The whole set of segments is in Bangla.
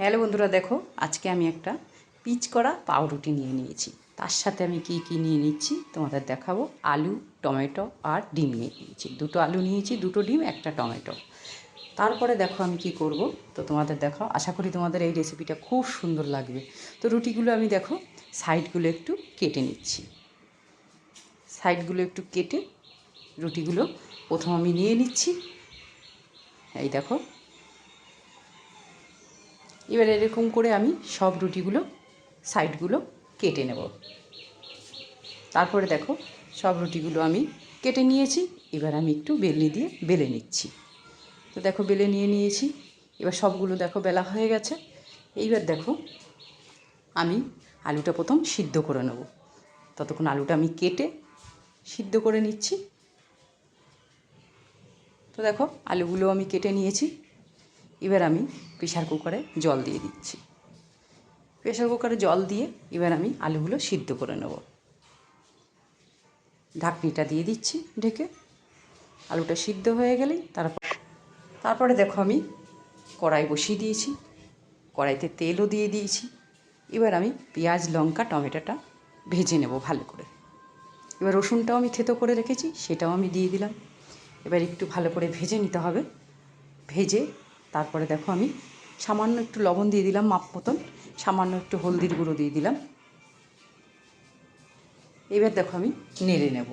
হ্যালো বন্ধুরা, দেখো, আজকে আমি একটা পিচ করা পাউরুটি নিয়ে নিয়েছি। তার সাথে আমি কি কি নিয়ে নিচ্ছি তোমাদের দেখাবো। আলু, টমেটো আর ডিম নিয়ে নিয়েছি। দুটো আলু নিয়েছি, দুটো ডিম, একটা টমেটো। তারপরে দেখো আমি কি করব, তো তোমাদের দেখো আশা করি তোমাদের এই রেসিপিটা খুব সুন্দর লাগবে। তো রুটিগুলো আমি দেখো, সাইডগুলো একটু কেটে নিচ্ছি। সাইডগুলো একটু কেটে রুটিগুলো প্রথম আমি নিয়ে নিচ্ছি। এই দেখো এবার এরকম করে আমি সব রুটিগুলো, সাইডগুলো কেটে নেব। তারপরে দেখো, সব রুটিগুলো আমি কেটে নিয়েছি, এবার আমি একটু বেলনি দিয়ে বেলে নিচ্ছি। তো দেখো, বেলে নিয়ে নিয়েছি, এবার সবগুলো দেখো বেলা হয়ে গেছে। এইবার দেখো, আমি আলুটা প্রথম সিদ্ধ করে নেব। ততক্ষণ আলুটা আমি কেটে সিদ্ধ করে নিচ্ছি। তো দেখো, আলুগুলো আমি কেটে নিয়েছি। এবার আমি প্রেশার কুকারে জল দিয়ে দিচ্ছি। প্রেশার কুকারে জল দিয়ে এবার আমি আলুগুলো সিদ্ধ করে নেব। ঢাকনিটা দিয়ে দিচ্ছি ঢেকে। আলুটা সিদ্ধ হয়ে গেলেই তারপর তারপরে দেখো আমি কড়াই বসিয়ে দিয়েছি। কড়াইতে তেলও দিয়ে দিয়েছি। এবার আমি পেঁয়াজ, লঙ্কা, টমেটোটা ভেজে নেব ভালো করে। এবার রসুনটাও আমি থেতো করে রেখেছি, সেটাও আমি দিয়ে দিলাম। এবার একটু ভালো করে ভেজে নিতে হবে। ভেজে তারপরে দেখো আমি সামান্য একটু লবণ দিয়ে দিলাম মাপ মতন, সামান্য একটু হলদির গুঁড়ো দিয়ে দিলাম। এবার দেখো আমি নেড়ে নেব।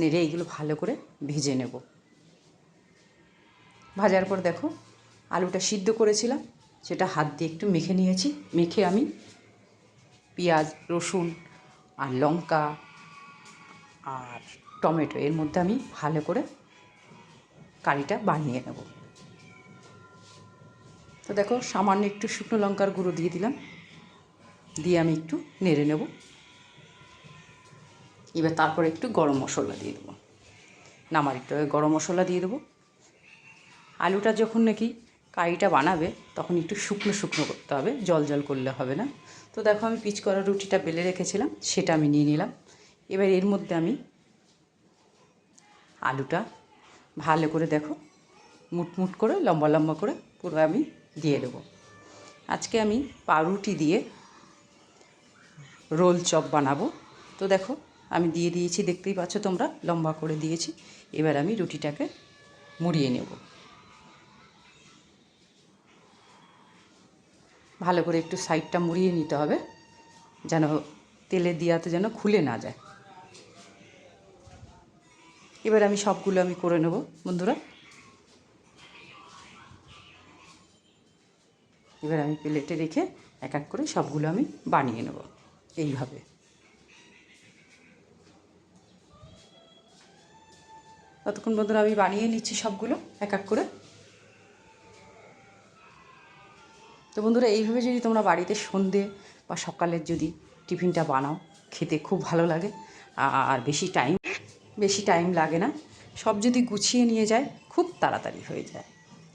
নেড়ে এইগুলো ভালো করে ভেজে নেব। ভাজার পর দেখো আলুটা সিদ্ধ করেছিলাম, সেটা হাত দিয়ে একটু মেখে নিয়েছি। মেখে আমি পেঁয়াজ, রসুন আর লঙ্কা আর টমেটো এর মধ্যে আমি ভালো করে কারিটা বানিয়ে নেব। তো দেখো, সামান্য একটু শুকনো লঙ্কার গুঁড়ো দিয়ে দিলাম। দিয়ে আমি একটু নেড়ে নেব। এবার তারপরে একটু গরম মশলা দিয়ে দেবো। নামার একটু গরম মশলা দিয়ে দেবো। আলুটা যখন নাকি কারিটা বানাবে, তখন একটু শুকনো শুকনো করতে হবে। জল জল করলে হবে না। তো দেখো, আমি পিচ করা রুটিটা বেলে রেখেছিলাম, সেটা আমি নিয়ে নিলাম। এবার এর মধ্যে আমি আলুটা ভালো করে দেখো, মুটমুট করে, লম্বা লম্বা করে পুরো আমি দিয়ে দেবো। আজকে আমি পাউরুটি দিয়ে রোল চপ বানাবো। তো দেখো, আমি দিয়ে দিয়েছি, দেখতেই পাচ্ছ তোমরা, লম্বা করে দিয়েছি। এবার আমি রুটিটাকে মুড়িয়ে নেব। ভালো করে একটু সাইডটা মুড়িয়ে নিতে হবে, যেন তেলে দিয়াতে যেন খুলে না যায়। এবার আমি সবগুলো আমি করে নেব, বন্ধুরা। এবার আমি প্লেটে রেখে এক এক করে সবগুলো আমি বানিয়ে নেব। এইভাবে। ততক্ষণ বন্ধুরা আমি বানিয়ে নিচ্ছি সবগুলো এক এক করে। তো বন্ধুরা, এইভাবে যদি তোমরা বাড়িতে সন্ধে বা সকালের যদি টিফিনটা বানাও, খেতে খুব ভালো লাগে। আর বেশি টাইম বেশি টাইম লাগে না। সব যদি গুছিয়ে নিয়ে যায়, খুব তাড়াতাড়ি হয়ে যায়।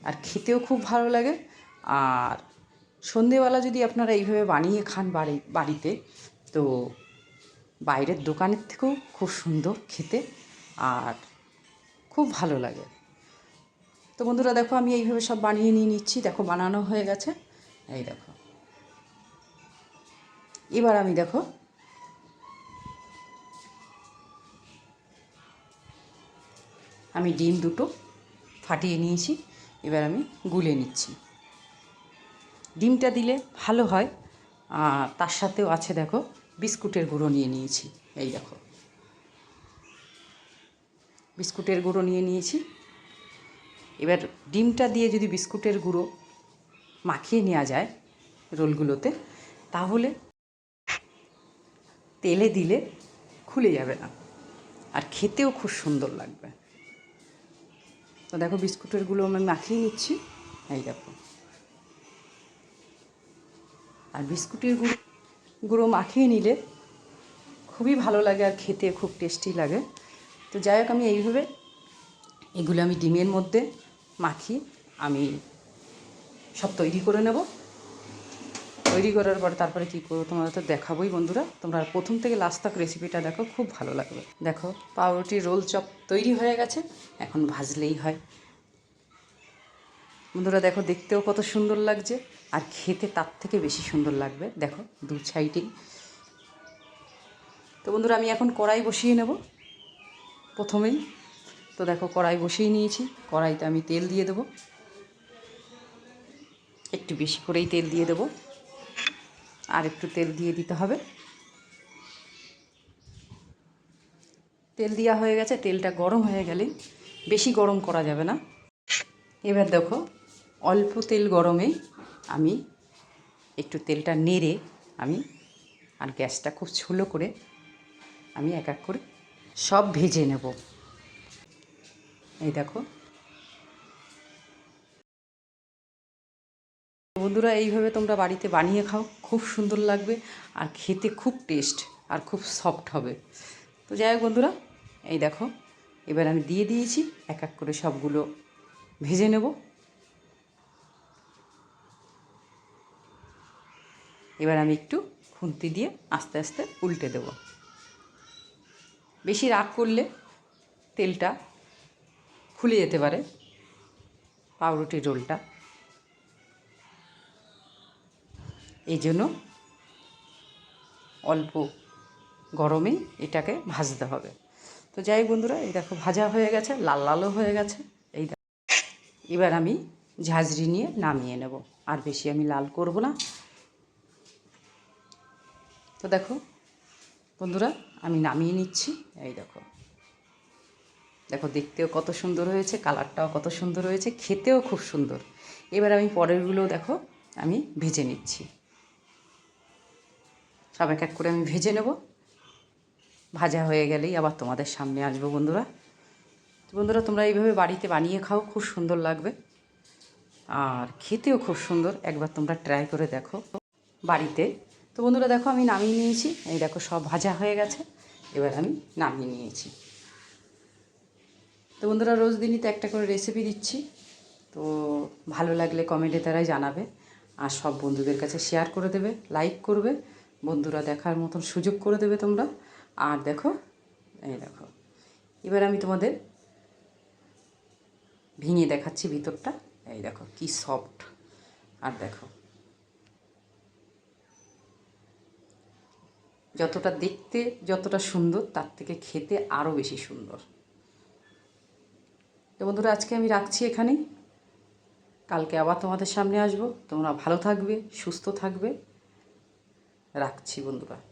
আর খেতেও খুব ভালো লাগে। আর সন্ধেবেলা যদি আপনারা এইভাবে বানিয়ে খান বাড়ি, বাড়িতে, তো বাইরের দোকানের থেকেও খুব সুন্দর খেতে আর খুব ভালো লাগে। তো বন্ধুরা, দেখো আমি এইভাবে সব বানিয়ে নিয়ে নিচ্ছি। দেখো বানানো হয়ে গেছে। এই দেখো। এবার আমি দেখো আমি ডিম দুটো ফাটিয়ে নিয়েছি। এবার আমি গুলে নিচ্ছি। ডিমটা দিলে ভালো হয়। আর তার সাথেও আছে দেখো, বিস্কুটের গুঁড়ো নিয়ে নিয়েছি। এই দেখো। বিস্কুটের গুঁড়ো নিয়ে নিয়েছি। এবার ডিমটা দিয়ে যদি বিস্কুটের গুঁড়ো মাখিয়ে নেওয়া যায় রোলগুলোতে, তাহলে তেলে দিলে খুলে যাবে না। আর খেতেও খুব সুন্দর লাগবে। তো দেখো বিস্কুটেরগুলো আমি মাখিয়ে নিচ্ছি। এই দেখো। আর বিস্কুটের গুঁড়ো গুঁড়ো মাখিয়ে নিলে খুবই ভালো লাগে আর খেতে খুব টেস্টি লাগে। তো যাই হোক, আমি এইভাবে এগুলো আমি ডিমের মধ্যে মাখিয়ে আমি সব তৈরি করে নেব। তৈরি করার পর তারপরে কী করব তোমরা তো দেখাবোই বন্ধুরা। তোমরা প্রথম থেকে লাস্ট তক রেসিপিটা দেখো, খুব ভালো লাগবে। দেখো, পাউরুটি, রোল চপ তৈরি হয়ে গেছে, এখন ভাজলেই হয়। বন্ধুরা দেখো, দেখতেও কত সুন্দর লাগছে। আর খেতে তার থেকে বেশি সুন্দর লাগবে। দেখো, দু সাইডেই তো বন্ধুরা, আমি এখন কড়াই বসিয়ে নেব প্রথমেই। তো দেখো, কড়াই বসিয়ে নিয়েছি। কড়াইতে আমি তেল দিয়ে দেবো। একটু বেশি করেই তেল দিয়ে দেবো। আর একটু তেল দিয়ে দিতে হবে। তেল দেওয়া হয়ে গেছে। তেলটা গরম হয়ে গেলে বেশি গরম করা যাবে না। এবার দেখো অল্প তেল গরমে আমি একটু তেলটা নেড়ে আমি আর গ্যাসটা খুব ছোলো করে আমি এক এক করে সব ভেজে নেব। এই দেখো। বন্ধুরা, এইভাবে তোমরা বাড়িতে বানিয়ে খাও, খুব সুন্দর লাগবে আর খেতে খুব টেস্ট আর খুব সফট হবে। তো যাই হোক বন্ধুরা, এই দেখো, এবার আমি দিয়ে দিয়েছি, এক এক করে সবগুলো ভেজে নেব। এবার আমি একটু খুন্তি দিয়ে আস্তে আস্তে উল্টে দেব। বেশি রাগ করলে তেলটা খুলে যেতে পারে পাউরুটির রোলটা। এই জন্য অল্প গরমেই এটাকে ভাজতে হবে। তো যাই বন্ধুরা, এই দেখো ভাজা হয়ে গেছে, লাল লালও হয়ে গেছে। এই এবার আমি ঝাঁঝরি নিয়ে নামিয়ে নেব। আর বেশি আমি লাল করব না। তো দেখো, বন্ধুরা, আমি নামিয়ে নিচ্ছি। এই দেখো। দেখো, দেখতেও কত সুন্দর হয়েছে, কালারটাও কত সুন্দর হয়েছে, খেতেও খুব সুন্দর। এবার আমি পরেরগুলো দেখো, আমি ভেজে নিচ্ছি। সব এক এক করে আমি ভেজে নেব। ভাজা হয়ে গেলেই আবার তোমাদের সামনে আসব, বন্ধুরা। তো বন্ধুরা, তোমরা এইভাবে বাড়িতে বানিয়ে খাও, খুব সুন্দর লাগবে। আর খেতেও খুব সুন্দর। একবার তোমরা ট্রাই করে দেখো। বাড়িতে তো বন্ধুরা দেখো, আমি নামিয়ে নিয়েছি। এই দেখো, সব ভাজা হয়ে গেছে। এবার আমি নামিয়ে নিয়েছি। তো বন্ধুরা, রোজ দিনই তো একটা করে রেসিপি দিচ্ছি। তো ভালো লাগলে কমেন্টে তারাই জানাবে। আর সব বন্ধুদের কাছে শেয়ার করে দেবে লাইক করবে। বন্ধুরা দেখার মতন সুযোগ করে দেবে তোমরা। আর দেখো, এই দেখো। এবার আমি তোমাদের ভেঙে দেখাচ্ছি ভিতরটা। এই দেখো, কি সফট আর দেখো। যতটা দেখতে, যতটা সুন্দর, তার থেকে খেতে আরও বেশি সুন্দর। তো বন্ধুরা, আজকে আমি রাখছি এখানেই। কালকে আবার তোমাদের সামনে আসব। তোমরা ভালো থাকবে, সুস্থ থাকবে। রাখছি বন্ধুরা।